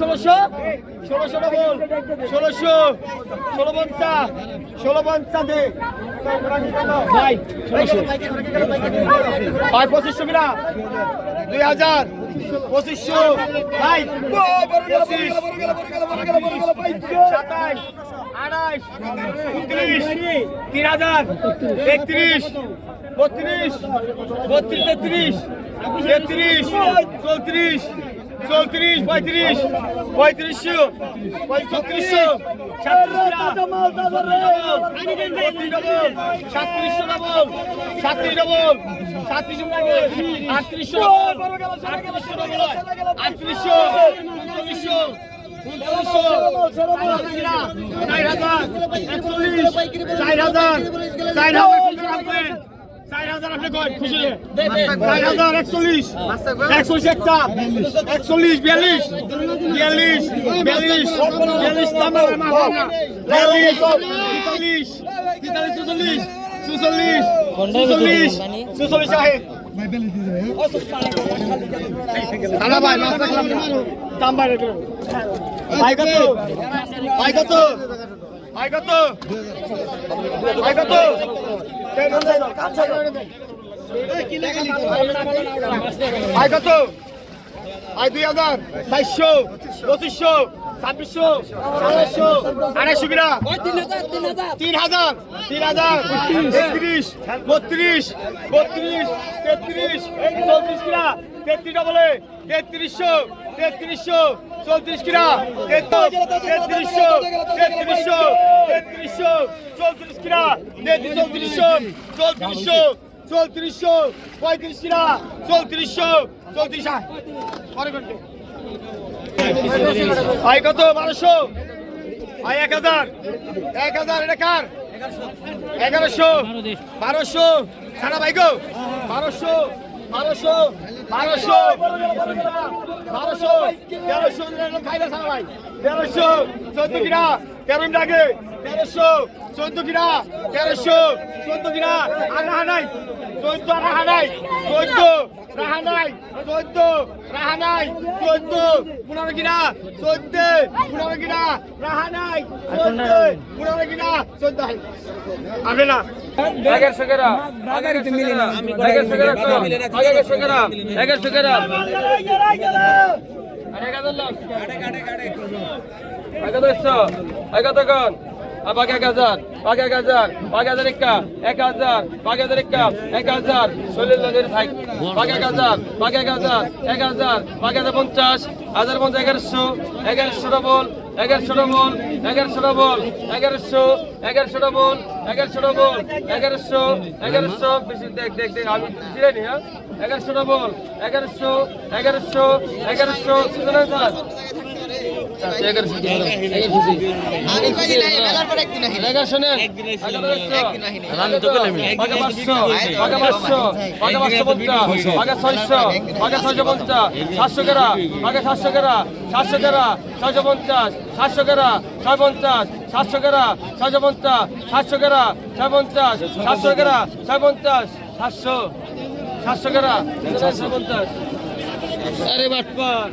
ষোলোশো ষোলোশো ষোলো পঞ্চা ষোলো পঞ্চা দে পঁচিশশো কিনা দুই হাজার। পঁচিশশো। ভাই পঁচিশ সাতাইশ, আড়াইশ, উনত্রিশ, তিন হাজার একত্রিশ বত্রিশ বত্রিশ, তেত্রিশ তেত্রিশ, চৌত্রিশ চৌত্রিশ, পঁয়ত্রিশ, পঁয়ত্রিশশো ছত্রিশশো সাতত্রিশশো ডবল, সাতত্রিশ ডবল, সাতত্রিশ আটত্রিশশো আটত্রিশশো ডবল, আটত্রিশশো, উনচল্লিশশো চার হাজার চার হাজার চার হাজার চার হাজার আপনি কয় খুশি চার হাজার একচল্লিশ। বিয়াল্লিশ। বিয়াল্লিশ বিয়াল্লিশ বিয়াল্লিশ তেতাল্লিশ তেতাল্লিশ চুচল্লিশ চুচল্লিশ চুচল্লিশ চুচল্লিশ আহে। খানা ভাই মাছ দাম বাইরে ভাই কত? ভাই কত? ভাই কত ভাই কত ভাই কত ভাই দুই হাজার বাইশশো, পঁচিশশো, ছাব্বিশশো, সাতাশশো, আড়াইশো কিনা তিন হাজার তিন হাজার, একত্রিশ, বত্রিশ বত্রিশ, তেত্রিশ, চৌত্রিশ কিনা তেত্রিশ ডবলে তেত্রিশশো তেত্রিশশো চৌত্রিশ কিনা? তেত্রিশশো তেত্রিশশো তেত্রিশশো চৌত্রিশ কিনা? চৌত্রিশশো চৌত্রিশশো চৌত্রিশশো পঁয়ত্রিশ কিনা? চৌত্রিশশো চৌত্রিশ পরে কত? বারোশো? ভাই এক হাজার। এক হাজার, এটা কার? এগারোশো। বারোশো। সারা ভাই গো। বারোশো। বারোশো বারোশো বারোশো, তেরোশো খাইলে সারা ভাই তেরোশো, চোদ্দ কিনা তেরো আগে তেরোশো, চোদ্দ কিনা, তেরোশো, চোদ্দ কিনা, আর রাহা চোদ্দ আনা রাহা নাই। চোদ্দ রাহা নাই। চোদ্দ। রাহা নাই। চোদ্দ। পনেরো কিনা। চোদ্দ। পনেরো কিনা। রাহা নাই। চোদ্দ। পনেরো কিনা। চোদ্দ। আসবে না। এগারোশো গ্রাম এগারোশো গ্রাম এগারোশো গ্রাম এগারোশো গ্রাম এগারোশো গ্রাম এগারোশো এগারোশো বাঘ এক হাজার বাঘ এক হাজার বাঘ হাজার একা এক হাজার বাঘ হাজার একা এক হাজার শরীর লোকের থাক বাঘ এক হাজার বাঘ এক হাজার এক হাজার বাঘ হাজার পঞ্চাশ হাজার পঞ্চাশ, এগারোশো এগারোশো ডবল এগারোশো ডবল এগারোশো ডবল এগারোশো এগারোশো ডবল এগারোশো ডবল এগারোশো এগারোশো, বেশি দেখ দেখ দেখ, আমি চিনি নি হ্যাঁ? এগারোশো ডবল এগারোশো এগারোশো এগারোশো সাতশো কেরা বাঘা সাতশো কেরা সাতশো কেরা ছয়শো পঞ্চাশ সাতশো কেরা ছয় পঞ্চাশ সাতশো কেরা ছয়শো পঞ্চাশ সাতশো কেরা ছয় পঞ্চাশ সাতশো কেরা ছয় পঞ্চাশ সাতশো সাতশো কেরা ছয় পঞ্চাশ। আরে বাটপার